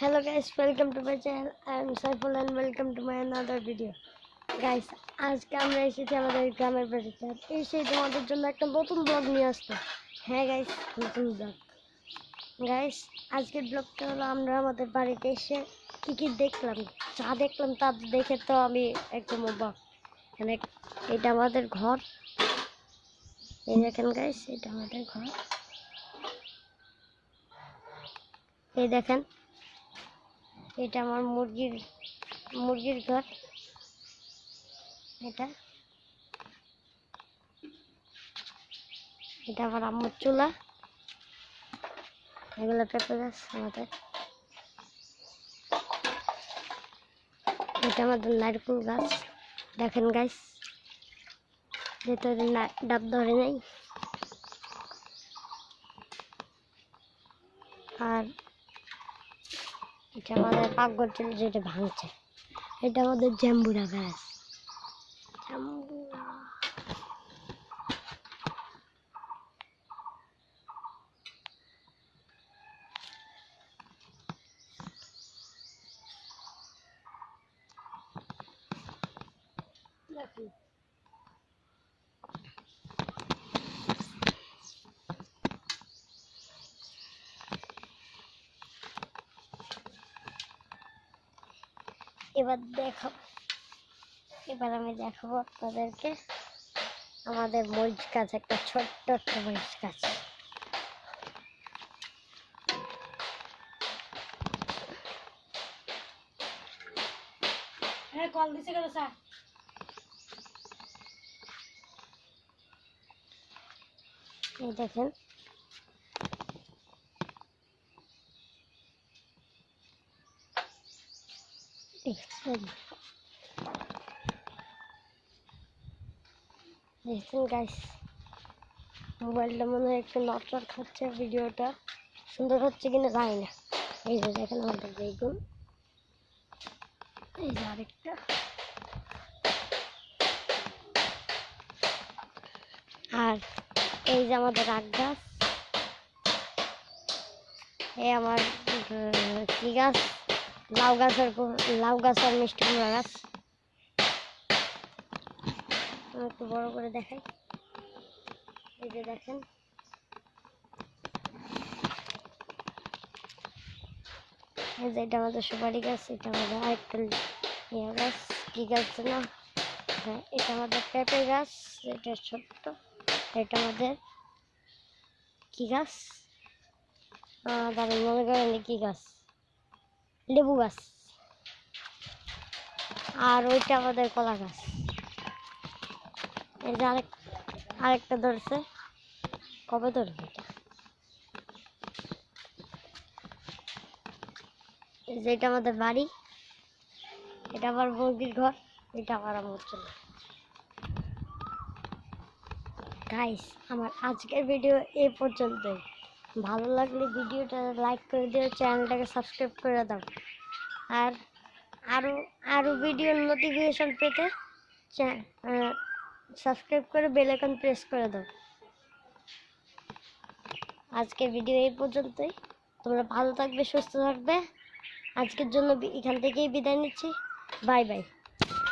hello, guys. Welcome to my channel. I am saiful and welcome to my another video. Guys, আজকে আমরা এসেছি আমাদের গ্রামের বাড়িতে। এসে তোমাদের জন্য একটা নতুন ব্লগ নিয়ে আসতো হ্যাঁ গাইস নতুন ব্লগ গাইস আজকের ব্লগটা হলো আমরা আমাদের বাড়িতে এসে কি কি দেখলাম, যা দেখলাম তা দেখে তো আমি একদম অবাক। এখানে এটা আমাদের ঘর। এই দেখেন গাইস এটা আমাদের ঘর। এই দেখেন এটা আমার মুরগির মুরগির ঘর। এটা। এটা আমার আম্মুর চুলা। এগুলো পেঁপে গাছ আমাদের। এটা আমাদের নারকেল গাছ। দেখেন গাছ ভেতরে ডাব ধরে নেই। আর এটা আমাদের পাকঘর ছিল যেটা ভাঙছে। এটা আমাদের জাম্বুরা গাছ। জাম্বুরা। দেখুন এবার দেখাব। এবার আমি দেখাবো আপনাদেরকে আমাদের মরিচ গাছ একটা ছোট্ট একটা মরিচ গাছ। হ্যাঁ কল দিছে কেন স্যার? এই দেখেন দেখছেন গাইস মোবাইলটা মনে হয় একটু নটচট খাচ্ছে ভিডিওটা। সুন্দর হচ্ছে কিনা জানি না। এই যে, দেখেন আমাদের বেগুন। এই যে আরেকটা। আর এই যে আমাদের আখ গাছ। এই আমার কি গাছ? লাউ গাছের কু- লাউ গাছ আর মিষ্টি কুমড়া গাছ। একটু বড় করে দেখাই। এই যে দেখেন। এই যে এটা আমাদের সুপারি গাছ, এটা আমাদের আরেকটা ইয়ে গাছ। কি গাছ না হ্যাঁ এটা আমাদের পেঁপে গাছ, এটা ছোট্ট। এটা আমাদের কি গাছ? দাঁড়ান মনে করেন কি গাছ? লেবু গাছ। আর ওইটা আমাদের কলা গাছ। এই যে আরেক, আরেকটা ধরছে। কবে ধরবে এটা? এই যে এটা আমাদের বাড়ি। এটা আমার মুরগির ঘর, এটা আমার আমার চলে গাইস আমার আজকের ভিডিও এই পর্যন্তই। ভালো লাগলে ভিডিওটা লাইক করে দিও চ্যানেলটাকে সাবস্ক্রাইব করে দাও। আর আরও আরও ভিডিওর নোটিফিকেশন পেতে সাবস্ক্রাইব করে বেল আইকন প্রেস করে দাও। আজকে ভিডিও এই পর্যন্তই। তোমরা ভালো থাকবে, সুস্থ থাকবে। আজকের জন্য এখান থেকেই বিদায় নিচ্ছি। Bye bye